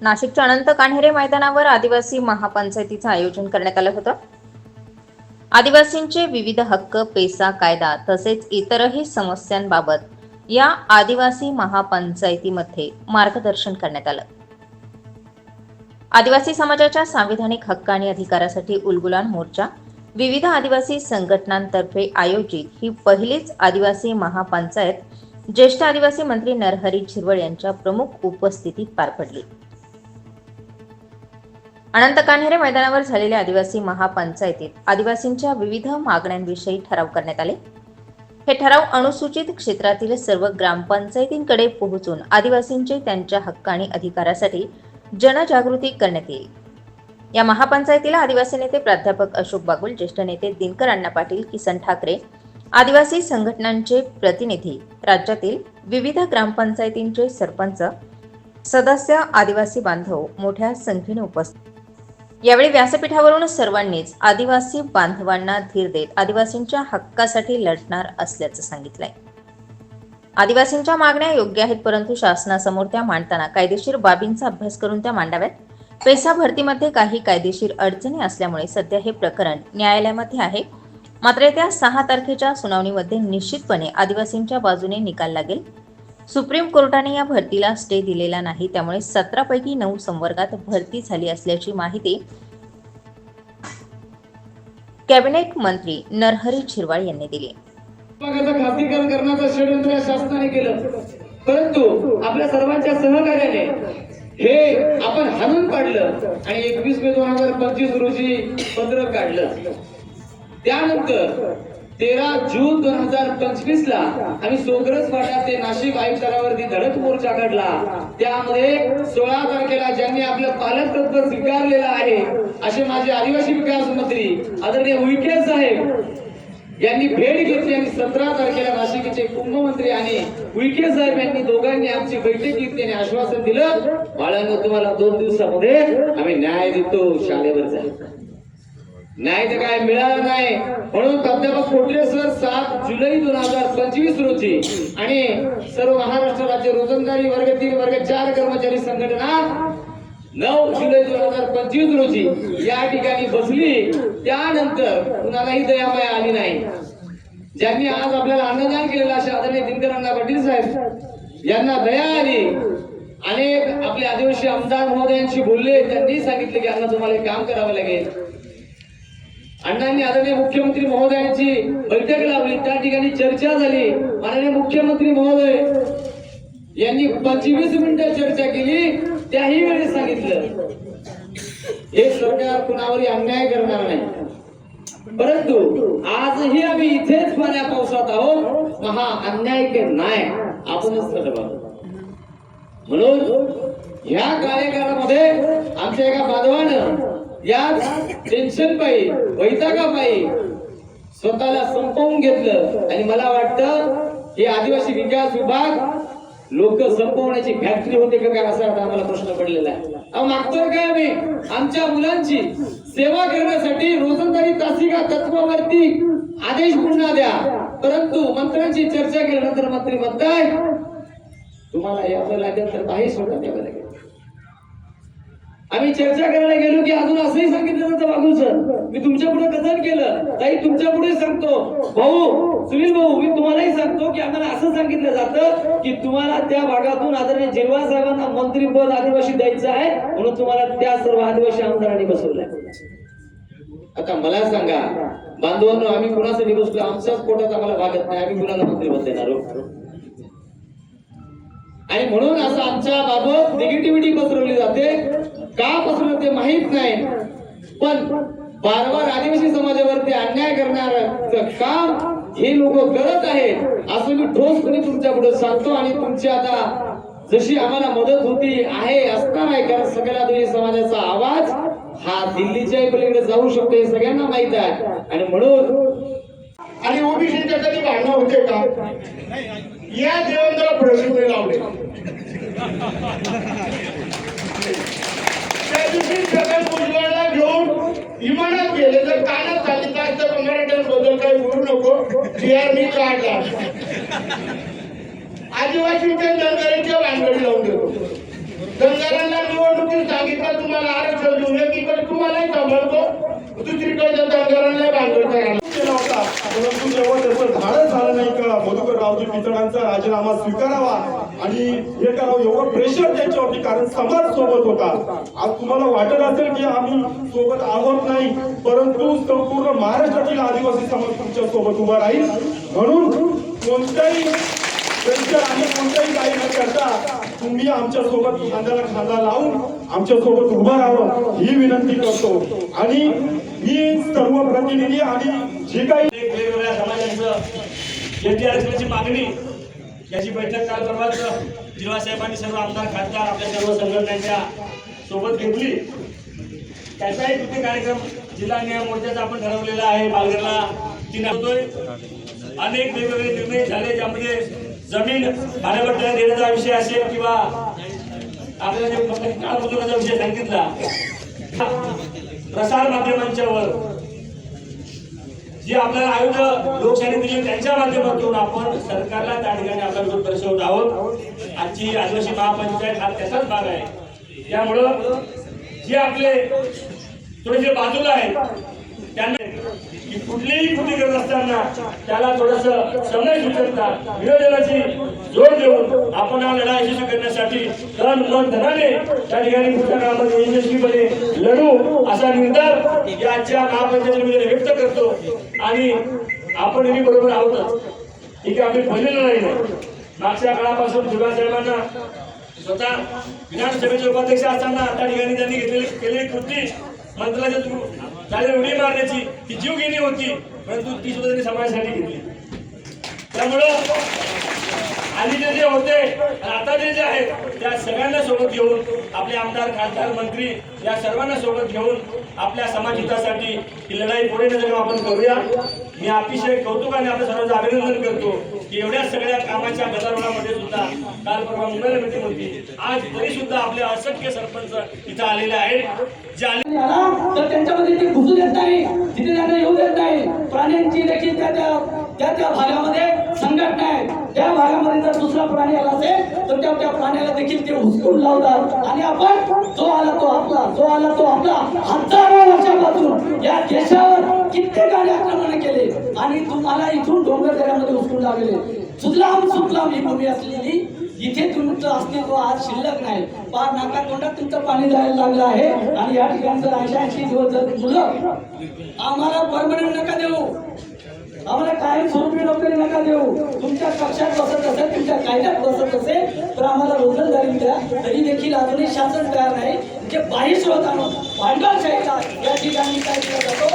नाशिकच्या अनंत कान्हेरे मैदानावर आदिवासी महापंचायतीचं आयोजन करण्यात आलं होतं. आदिवासींचे विविध हक्क पेसा कायदा तसेच इतरही समस्यांबाबत या आदिवासी महापंचायतीमध्ये मार्गदर्शन करण्यात आलं. आदिवासी समाजाच्या सांविधानिक हक्क आणि अधिकारासाठी उलगुलान मोर्चा विविध आदिवासी संघटनांतर्फे आयोजित ही पहिलीच आदिवासी महापंचायत ज्येष्ठ आदिवासी मंत्री नरहरी झिरवळ यांच्या प्रमुख उपस्थितीत पार पडली. अनंत कान्हेरे मैदानावर झालेल्या आदिवासी महापंचायतीत आदिवासींच्या विविध मागण्यांविषयी ठराव करण्यात आले. हे ठराव अनुसूचित क्षेत्रातील सर्व ग्रामपंचायतींकडे पोहोचून आदिवासींचे त्यांच्या हक्क आणि अधिकारासाठी जनजागृती करण्यात येईल. या महापंचायतीला आदिवासी नेते प्राध्यापक अशोक बागुल ज्येष्ठ नेते दिनकर अण्णा पाटील किसन ठाकरे आदिवासी संघटनांचे प्रतिनिधी राज्यातील विविध ग्रामपंचायतींचे सरपंच सदस्य आदिवासी बांधव मोठ्या संख्येने उपस्थित यावेळी व्यासपीठावरून सर्वांनीच आदिवासी बांधवांना धीर देत आदिवासींच्या हक्कासाठी लढणार असल्याचं सांगितलंय. आदिवासींच्या मागण्या योग्य आहेत परंतु शासनासमोर त्या मांडताना कायदेशीर बाबींचा अभ्यास करून त्या मांडाव्यात. पैसा भरतीमध्ये काही कायदेशीर अडचणी असल्यामुळे सध्या हे प्रकरण न्यायालयामध्ये आहे. मात्र येत्या सहा तारखेच्या सुनावणीमध्ये निश्चितपणे आदिवासींच्या बाजूने निकाल लागेल. सुप्रीम कोर्टाने या भरतीला स्टे दिलेला नाही. त्यामुळे सतरापैकी नऊ संवर्गात भरती झाली असल्याची माहिती कॅबिनेट मंत्री नरहरी झिरवाळ यांनी दिली. खासगीकरण करण्याचं षडयंत्र या शासनाने केलं. परंतु आपल्या सर्वांच्या सहकार्याने हे आपण हाणून पाडलं आणि एकवीस मे दोन हजार पंचवीस रोजी पत्रक काढलं. त्यानंतर तेरा जून दोन हजार पंचवीस ला आम्ही सोग्रस फाट्यात ते नाशिक आयुक्तालयावरती धडक मोर्चा काढला. त्यामध्ये सोळा तारखेला ज्यांनी आपलं पालक तत्व स्वीकारलेलं आहे असे माझे आदिवासी विकास मंत्री आदरणीय उईके साहेब यांनी भेट घेतली आणि सतरा तारखेला नाशिकचे कुंभमंत्री आणि विखे साहेब यांनी दोघांनी आमची बैठक घेतली आणि आश्वासन दिलं. बाळांना तुम्हाला दोन दिवसामध्ये आम्ही न्याय देतो. शाळेवर जायचं नाही तर काय मिळालं नाही. म्हणून प्राध्यापक कोटले सर? सात जुलै दोन हजार पंचवीस रोजी. आणि सर्व महाराष्ट्र राज्य रोजंदारी वर्ग तीन वर्ग चार कर्मचारी संघटना नऊ जुलै दोन हजार पंचवीस रोजी या ठिकाणी बसली. त्यानंतर कुणालाही दयामय आली नाही. ज्यांनी आज आपल्याला अन्नदान केलेलं अशा आदरणीय दिनकर अण्णा पाटील साहेब यांना दया आली. अनेक आपले आदिवासी आमदार महोदयांशी बोलले. त्यांनी सांगितले की अण्णा तुम्हाला काम करावं लागेल. अण्णांनी आदरणीय मुख्यमंत्री महोदयांची बैठक लावली. त्या ठिकाणी चर्चा झाली. माननीय मुख्यमंत्री महोदय यांनी पंचवीस मिनिटं चर्चा केली. त्याही वेळेस सांगितलं. हे सरकार कुणावरही अन्याय करणार नाही. परंतु आजही आम्ही इथेच पाण्या पावसात आहोत. महा अन्याय के नाही आपणच ठरवा म्हणून ह्या कार्यक्रमामध्ये आमच्या एका बांधवानं या टेन्शन पायी वैतागापायी स्वतःला संपवून घेतलं. आणि मला वाटतं हे आदिवासी विकास विभाग लोक संपवण्याची फॅक्टरी होते का काय असा आता आम्हाला प्रश्न पडलेला आहे. अहो मागतोय काय आम्ही? आमच्या मुलांची सेवा करण्यासाठी रोजंदारी तासिका तत्वावरती आदेश पुन्हा द्या. परंतु मंत्र्यांची चर्चा केल्यानंतर मंत्री म्हणताय तुम्हाला यावं लागेल तर बाहेर सोडत द्यावं लागेल आम्ही चर्चा करायला गेलो की अजून असंही सांगितलं जातं बाबूचं. मी तुमच्यापुढे कथन केलं. ताई तुमच्यापुढे सांगतो. भाऊ सुनील भाऊ मी तुम्हालाही सांगतो की आम्हाला असं सांगितलं जातं की तुम्हाला त्या भागातून आदरणीय जिरवा साहेबांना मंत्रीपद आदिवासी द्यायचं आहे म्हणून तुम्हाला त्या सर्व आदिवासी आमदारांनी बसवलंय. आता मला सांगा बांधवांनो आम्ही कुणासाठी बसलो आमच्याच पोटात आम्हाला भागत नाही. आम्ही कुणाला मंत्रीपद देणार आणि म्हणून असं आमच्या बाबत निगेटिव्हिटी पसरवली जाते. का पसरवते माहीत नाही. पण बारबार आदिवासी समाजावरती अन्याय करणार काम हे लोक करत आहेत असं मी ठोसपणे तुमच्यापुढे सांगतो आणि तुमची आता जशी आम्हाला मदत होती आहे असणार आहे कारण सगळ्या दोन्ही समाजाचा आवाज हा दिल्लीच्या पलीकडे जाऊ शकतो हे सगळ्यांना माहीत आहे. आणि म्हणून आणि ओबीसीच्या कधी भांडणं होते का? या देवेंद्र प्रश्न लावले. त्या दिवशी छगन घेऊन गेले. कानात झाली तर तर काही करू नको. जी आर मी काढला. लावून देतो. दंगारांना निवडणुकीत सांगितलं तुम्हाला आरक्षण देऊ एकीकडे तुम्हालाही सांभाळतो. दुसरीकडे दंगारांना भानगड करायला परंतु जेव्हा त्याचं झालं नाही का मधुकर रावजी मित्रांचा राजीनामा स्वीकारावा. आणि हे करावं एवढं प्रेशर त्यांच्यावरती कारण समाज सोबत होता. आज तुम्हाला वाटत असेल की आम्ही सोबत आहोत नाही परंतु संपूर्ण महाराष्ट्रातील आदिवासी समाज तुमच्यासोबत उभा राहील. म्हणून कोणत्याही प्रेशर आणि कोणत्याही काही न करता तुम्ही आमच्यासोबत खांद्याला खांदा लावून आमच्यासोबत उभा राहावं ही विनंती करतो. आणि मी सर्व प्रतिनिधी आणि जे काही वेगवेगळ्या समाजांचं मागणी याची बैठक काल परवाच जिल्हा साहेबांनी सर्व आमदार खासदार आपल्या सर्व संघटनांच्या सोबत घेतली. त्याचाही कृती कार्यक्रम जिल्हा न्याय मोर्चाचा आपण ठरवलेला आहे. पालघरला तीन होतोय. अनेक वेगवेगळे निर्णय झाले ज्यामध्ये जमीन भाडेपट्ट्याला देण्याचा विषय असेल किंवा आपल्याला जे काळमजुराचा विषय सांगितला. प्रसार माध्यमांच्या वर जे आपल्याला आयुध लोकशाही दिली त्यांच्या माध्यमातून आपण सरकारला त्या ठिकाणी आपला विरोध दर्शवत आहोत आजची आदिवासी महापंचायत हा त्याचाच भाग आहे. त्यामुळं जे आपले थोडेसे बाजूला आहेत त्यांना की कुठलीही कृती करत असताना त्याला थोडस समय सुचवतात. विरोधनाची जोड देऊन आपण हा लढा यशस्वी करण्यासाठी तन मन धनाने त्या ठिकाणी पुस्तकामध्ये काळामध्ये यशस्वीपणे लढू असा निर्धार याच्या महापंचायतीमध्ये व्यक्त करतो. आणि आपण नेहमी बरोबर आहोतच. ठीक आहे आपली पहिलेलं नाही ना. मागच्या काळापासून शिवराज साहेबांना स्वतः विधानसभेचे उपाध्यक्ष असताना त्या ठिकाणी त्यांनी घेतलेली केलेली कृती मंत्रालयाच्या थ्रू उडी मारण्याची ती जीव घेणी होती परंतु ती सुद्धा त्यांनी समाजासाठी घेतली. त्यामुळं आधीचे जे होते आता जे जे आहेत त्या सगळ्यांना सोबत घेऊन आपले आमदार खासदार मंत्री या सर्वांना सोबत घेऊन आपल्या समाज हितासाठी ही लढाई पुढे नेण्याचं काम आपण करूया. मी अतिशय कौतुकाने आपल्या सर्वांचं अभिनंदन करतो. एवढ्या सगळ्या कामाच्या गदारोळामध्ये सुद्धा काल परवा मुंबईला मिटिंग होती. आज तरी सुद्धा आपले असंख्य सरपंच इथं आलेले आहेत. जे आले तर त्यांच्यामध्ये ते घुसू देत नाही. तिथे त्यांना येऊ देत नाही. प्राण्यांची देखील त्या त्या त्या त्या भागामध्ये संघटना आहे. त्या भागामध्ये जर दुसरा प्राणी आला असेल तर त्या त्या प्राण्याला देखील ते हुसकून लावतात. आणि आपण जो आला तो आपला जो आला तो आपला हजारो वर्षापासून या देशावर कित्येकाने आक्रमण केले. आणि तुम्हाला इथून डोंगर दऱ्यामध्ये हुसकून लावले सुजलाम सुफलाम ही भूमी असलेली इथे तुमचं अस्तित्व आज शिल्लक नाही. पार नाका तोंडात तुमचं पाणी जायला लागलं आहे. आणि या ठिकाणी जर ऐंशी ऐंशी दिवस मुलं आम्हाला परमनंट नका देऊ. आम्हाला कायम स्वरूपी नोकरी नका देऊ. तुमच्या कक्षात बसत असेल तुमच्या कायद्यात बसत असेल तर आम्हाला रोजंदारी द्या तरी देखील अजूनही शासन तयार नाही. जे बाह्य स्रोतानं भांडवलशाहीचा या ठिकाणी काय केला जातो?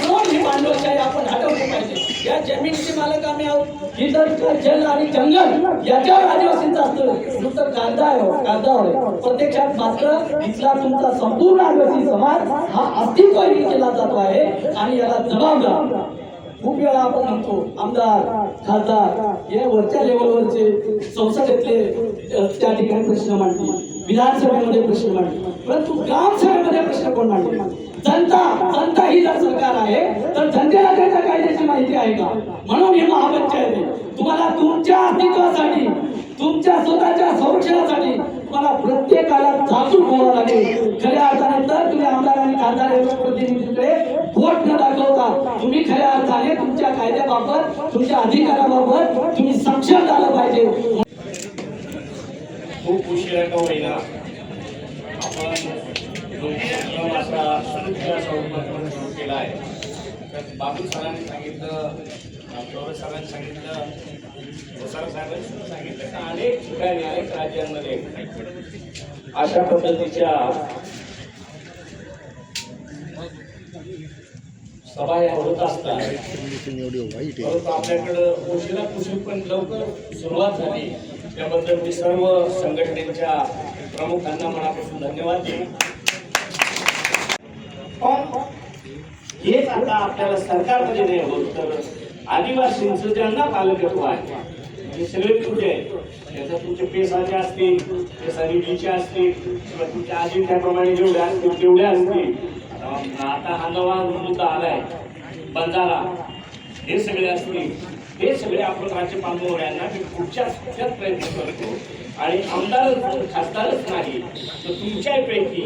म्हणून ही भांडवलशाही आपण हटवली पाहिजे. या जमिनीचे मालक आम्ही आहोत. ही जर जल आणि जंगल याच्यावर आदिवासींचा असतो. नुसतं कांदा आहे हो, कांदा होय. प्रत्यक्षात मात्र इथला तुमचा संपूर्ण आदिवासी समाज हा अस्तित्वहीन केला जातो आहे आणि याला जबाबदार. खूप वेळा आपण म्हणतो आमदार खासदार या वरच्या लेवलवरचे संसदेतले त्या ठिकाणी प्रश्न मांडतील. विधानसभेमध्ये प्रश्न मांडले परंतु ग्रामसभेमध्ये प्रश्न कोण मांडले जनता जनता ही जर सरकार आहे तर जनतेला त्याच्या कायद्याची माहिती आहे का? म्हणून ही महापंचायत आहे. तुम्हाला तुमच्या अस्तित्वासाठी तुमच्या स्वतःच्या संरक्षणासाठी तुम्हाला प्रत्येकाला जागरूक व्हावं लागेल. खऱ्या अर्थाने तर तुम्ही आमदार आणि खासदार यांच्या प्रतिनिधीकडे वोट न तुम्ही खऱ्या अर्थाने तुमच्या कायद्याबाबत तुमच्या अधिकाराबाबत तुम्ही सक्षम झालं पाहिजे. खूप उशिरा का होईना? आपण असा सुरू केला आहे. बाबू सरांनी सांगितलं गौरव सरांनी सांगितलं वसार साहेबांनी सांगितलं का अनेक ठिकाणी अनेक राज्यांमध्ये अशा पद्धतीच्या सभा या होत असतात परंतु आपल्याकडं उशिरा कुशीर पण लवकर सुरुवात झाली. त्याबद्दल मी सर्व संघटनेच्या प्रमुखांना मनापासून धन्यवाद देईन. हेच आता आपल्याला सरकारमध्ये नाही होत तर आदिवासींचं ज्यांना पालकत्व आहे हे सगळे तुझे त्याचं त्याचा तुमचे पेसाचे असतील पेसा निधीचे असतील किंवा तुमच्या अजिंठ्याप्रमाणे जेवढ्या असतील तेवढ्या असतील. आता हा नवा मुद्दा आलाय. बंजारा. हे सगळे असतील हे सगळे आपण राज्यपाल यांना मी पुढच्या सुट्ट्यात प्रयत्न करतो. आणि आमदार खासदारच नाही. तर तुमच्यापैकी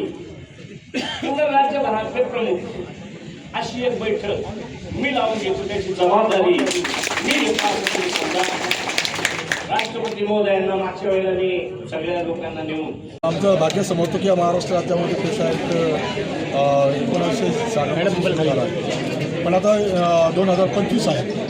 पूर्ण राज्यभरातले प्रमुख अशी एक बैठक मी लावून घेतो त्याची जबाबदारी मी लोकांना राष्ट्रपती महोदयांना मागच्या वेळेला मी सगळ्या लोकांना नेऊन आमचं भाग्य समजतो की महाराष्ट्र राज्यामध्ये पेसा एक अ, एकोणीसशे शहाण्णव झाला आहे. पण आता दोन हजार पंचवीस आहे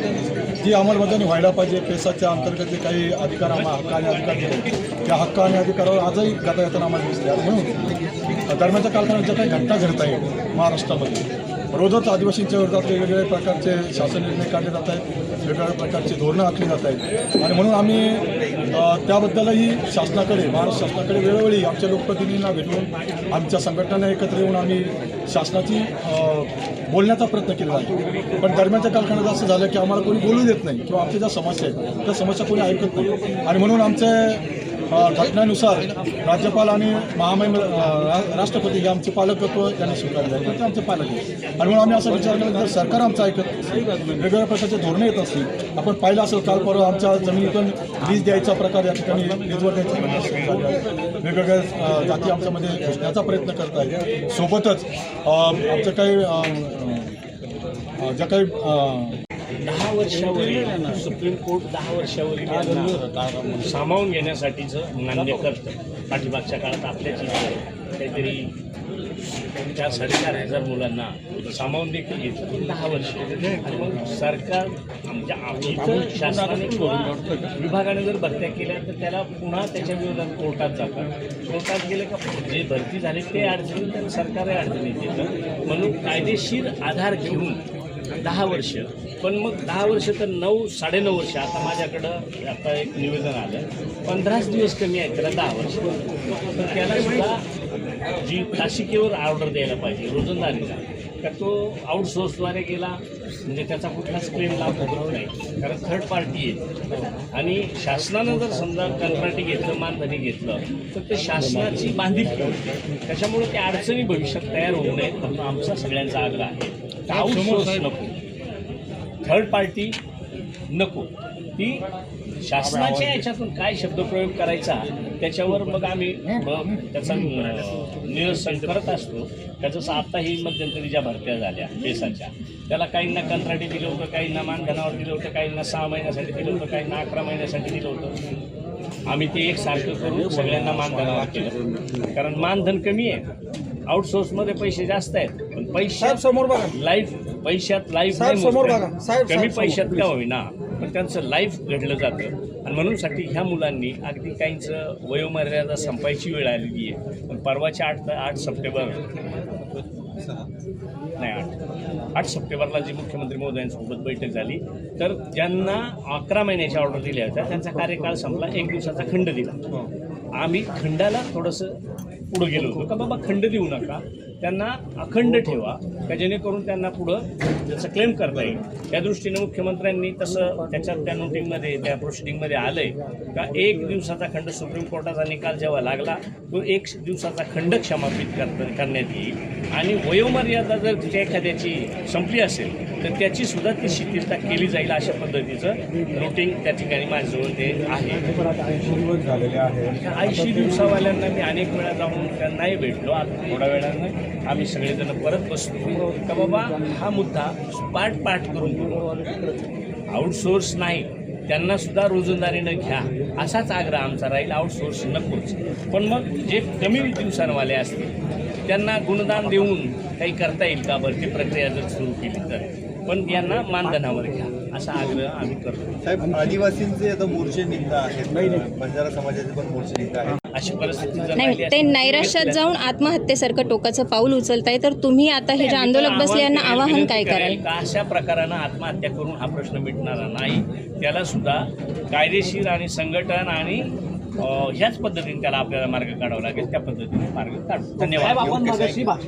जी अंमलबजावणी व्हायला पाहिजे पेसाच्या अंतर्गत जे काही अधिकार आम्हाला हक्क आणि अधिकार दिले त्या हक्क आणि अधिकारावर आजही गता येताना आम्हाला दिसते म्हणून दरम्यानच्या कालखंडात ज्या काही घटना घडत आहेत महाराष्ट्रामध्ये रोजच आदिवासींच्या विरोधात वेगवेगळे प्रकारचे शासन निर्णय काढले जात आहेत वेगवेगळ्या प्रकारची धोरणं आखली जात आहेत. आणि म्हणून आम्ही त्याबद्दलही शासनाकडे महाराष्ट्र शासनाकडे वेळोवेळी आमच्या लोकप्रतिनिधींना भेटून आमच्या संघटनांना एकत्र येऊन आम्ही शासनाची बोलण्याचा प्रयत्न केला आहे. पण दरम्यानच्या कालखंडात असं झालं की आम्हाला कोणी बोलू देत नाही किंवा आमच्या ज्या समस्या आहेत त्या समस्या कोणी ऐकत नाही. आणि म्हणून आमचे घटनेनुसार राज्यपाल आणि महामहिम रा- राष्ट्रपती हे आमचे पालकत्व त्यांनी स्वीकारले. आहे तर ते आमचे पालक आहेत. आणि म्हणून आम्ही असं विचार केला जर सरकार आमचं ऐकत वेगवेगळ्या प्रकारचे धोरणं येत असतील आपण पाहिलं असेल काल परवा आमच्या जमिनीतून वीज द्यायचा प्रकार या ठिकाणी वीजवर द्यायचा वेगवेगळ्या जाती आमच्यामध्ये घुसण्याचा प्रयत्न करत आहे सोबतच आमचं काही ज्या काही दहा वर्षावरील सुप्रीम कोर्ट दहा वर्षावरील सामावून घेण्यासाठीचं मान्य करतं. पाठीमागच्या काळात आपल्याच काहीतरी त्या साडेचार हजार मुलांना सामावून देखील घेतलं दहा वर्ष. आणि मग सरकार आमच्या शासनाने किंवा विभागाने जर भरत्या केल्या तर त्याला पुन्हा त्याच्या विरोधात कोर्टात जातात. कोर्टात गेले का जे भरती झाले ते अडचणी तर सरकारही अडचणीत येतं. म्हणून कायदेशीर आधार घेऊन दहा वर्ष. पण मग दहा वर्ष तर नऊ साडेनऊ वर्ष. आता माझ्याकडं आता एक निवेदन आलं. पंधराच दिवस कमी आहे त्याला दहा वर्ष तर त्याला सुद्धा जी तासिकेवर ऑर्डर द्यायला पाहिजे रोजंदारीला तर तो आउटसोर्सद्वारे गेला. म्हणजे त्याचा कुठलाच क्लेम लाभ होत नाही. कारण थर्ड पार्टी आहे. आणि शासनानं जर समजा कंत्राटी घेतलं मानधनी घेतलं तर ते शासनाची बांधिलकी त्याच्यामुळे त्या अडचणी भविष्यात तयार होऊ नयेत. म्हणून आमचा सगळ्यांचा आग्रह आहे. आउटसोर्स नको. थर्ड पार्टी नको. ती शासनाच्या याच्यातून काय शब्दप्रयोग करायचा त्याच्यावर मग आम्ही त्याचा निरसन करत असतो. का जसं आता ही मध्यंतरी ज्या भरत्या झाल्या देशाच्या. त्याला काहींना कंत्राटी दिलं होतं काहींना मानधनावर दिलं होतं काहींना सहा महिन्यासाठी दिलं होतं काहींना अकरा महिन्यासाठी दिलं होतं. आम्ही ते एक सारखं करून सगळ्यांना मानधनावर केलं. कारण मानधन कमी आहे. आउटसोर्समध्ये पैसे जास्त आहेत. पैशात समोर बघा. लाईफ पैशात लाईफ समोर बघा. कमी पैशात का होईना? पण त्यांचं लाईफ घडलं जातं. आणि म्हणून साठी ह्या मुलांनी अगदी काहींचं वयोमर्यादा संपायची वेळ आलेली आहे. पण परवाच्या आठ आठ सप्टेंबर नाही आठ. आठ सप्टेंबरला जी मुख्यमंत्री महोदयांसोबत बैठक झाली तर ज्यांना अकरा महिन्याच्या ऑर्डर दिल्या होत्या त्यांचा कार्यकाळ संपला एक दिवसाचा खंड दिला. आम्ही खंडाला थोडंसं पुढं गेलो होतो. का बाबा खंड देऊ नका. त्यांना अखंड ठेवा का जेणेकरून त्यांना पुढं त्याचं क्लेम करता येईल. त्या दृष्टीने मुख्यमंत्र्यांनी तसं त्याच्यात त्या नोटिंगमध्ये त्या प्रोसिडिंगमध्ये आलं आहे का एक दिवसाचा खंड सुप्रीम कोर्टाचा निकाल जेव्हा लागला तो एक दिवसाचा खंड क्षमापित कर करण्यात येईल. आणि वयोमर्यादा जर तिच्या एखाद्याची संपली असेल तर त्याची सुद्धा ती शिथिलता केली जाईल अशा पद्धतीचं नोटिंग त्या ठिकाणी माझ्याजवळ ते आहे. ऐंशी दिवसावाल्यांना मी अनेक वेळा जाऊन त्यांनाही भेटलो. आता थोड्या वेळानं आम्ही सगळेजण परत बसलो. का बाबा हा मुद्दा पाठ पाठ करून घेऊ आउटसोर्स नाही. त्यांना सुद्धा रोजंदारीनं घ्या. असाच आग्रह आमचा राहील. आउटसोर्स नकोच. पण मग जे कमी दिवसांवाले असतील त्यांना गुणदान देऊन काही करता येईल का? भरती प्रक्रिया जर सुरू केली तर. पण यांना मानधनावर घ्या. असा आग्रह आम्ही करतो. साहेब आदिवासींचे आता मोर्चे निघत आहेत. बंजारा समाजाचे पण मोर्चे निघत आहेत. अशी परिस्थिती नाही ते नैराश्यात जाऊन आत्महत्येसारखं टोकाचं पाऊल उचलताय तर तुम्ही आता हे जे आंदोलक बसले यांना आवाहन काय कराल? का? अशा प्रकारानं आत्महत्या करून हा प्रश्न मिटणारा नाही. त्याला सुद्धा कायदेशीर आणि संघटन आणि ह्याच पद्धतीने त्याला आपल्याला मार्ग काढावा लागेल. त्या पद्धतीने मार्ग काढू. धन्यवाद.